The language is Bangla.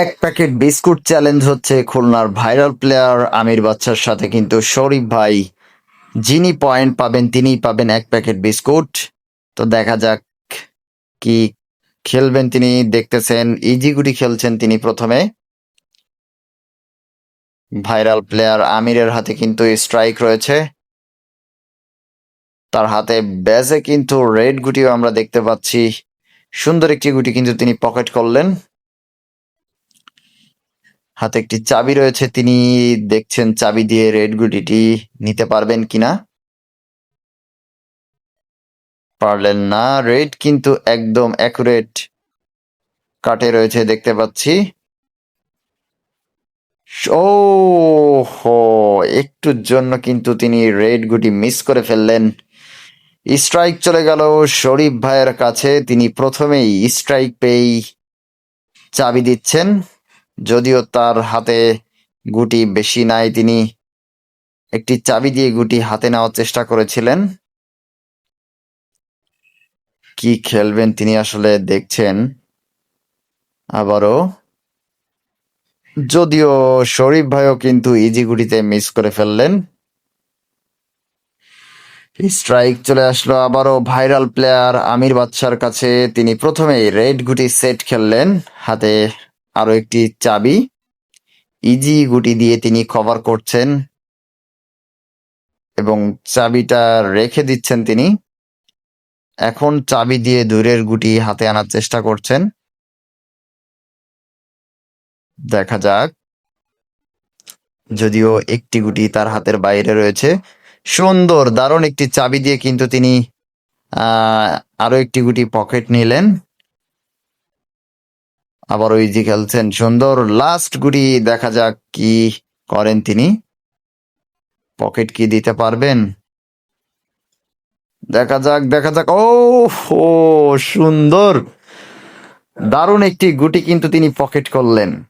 এক প্যাকেট বিস্কুট চ্যালেঞ্জ হচ্ছে খুলনার ভাইরাল প্লেয়ার আমির বাচ্চার সাথে, কিন্তু শরীফ ভাই যিনি পয়েন্ট পাবেন তিনিই পাবেন এক প্যাকেট বিস্কুট। তো দেখা যাক কি খেলবেন তিনি। দেখতেছেন, ইজি গুটি খেলছেন তিনি প্রথমে। ভাইরাল প্লেয়ার আমিরের হাতে কিন্তু স্ট্রাইক রয়েছে। তার হাতে ব্যাজে কিন্তু রেড গুটিও আমরা দেখতে পাচ্ছি। সুন্দর একটি গুটি কিন্তু তিনি পকেট করলেন। হাতে একটি চাবি রয়েছে, তিনি দেখছেন চাবি দিয়ে রেড গুটিটি নিতে পারবেন কিনা? পারলেন না, রেড কিন্তু একদম অ্যাকুরেট কাটে রয়েছে দেখতে পাচ্ছি। ও হো একটুর জন্য কিন্তু তিনি রেড গুটি মিস করে ফেললেন। স্ট্রাইক চলে গেল, শরীফ ভাইয়ের কাছে। তিনি প্রথমেই স্ট্রাইক পেয়েই চাবি দিচ্ছেন। যদিও তার হাতে গুটি বেশি নাই, তিনি একটি চাবি দিয়ে গুটি হাতে নেওয়ার চেষ্টা করেছিলেন। কি খেলবেন তিনি আসলে দেখছেন। আবারও। যদিও শরীফ ভাইও কিন্তু ইজি গুটিতে মিস করে ফেললেন। স্ট্রাইক চলে আসলো, আবারও ভাইরাল প্লেয়ার আমির বাচ্চার কাছে তিনি প্রথমেই রেড গুটি সেট খেললেন, হাতে আরও একটি চাবি। ইজি গুটি দিয়ে তিনি কভার করছেন এবং চাবিটা রেখে দিচ্ছেন তিনি। এখন চাবি দিয়ে দূরের গুটি হাতে আনার চেষ্টা করছেন। দেখা যাক। যদিও একটি গুটি তার হাতের বাইরে রয়েছে। সুন্দর, দারুণ একটি চাবি দিয়ে কিন্তু তিনি আরও একটি গুটি পকেট নিলেন। আবারও যে খেলছেন সুন্দর লাস্ট গুড়ি দেখা যাক কি করেন তিনি। পকেট কি দিতে পারবেন। দেখা যাক দেখা যাক। ও সুন্দর। দারুণ একটি গুটি কিন্তু তিনি পকেট করলেন।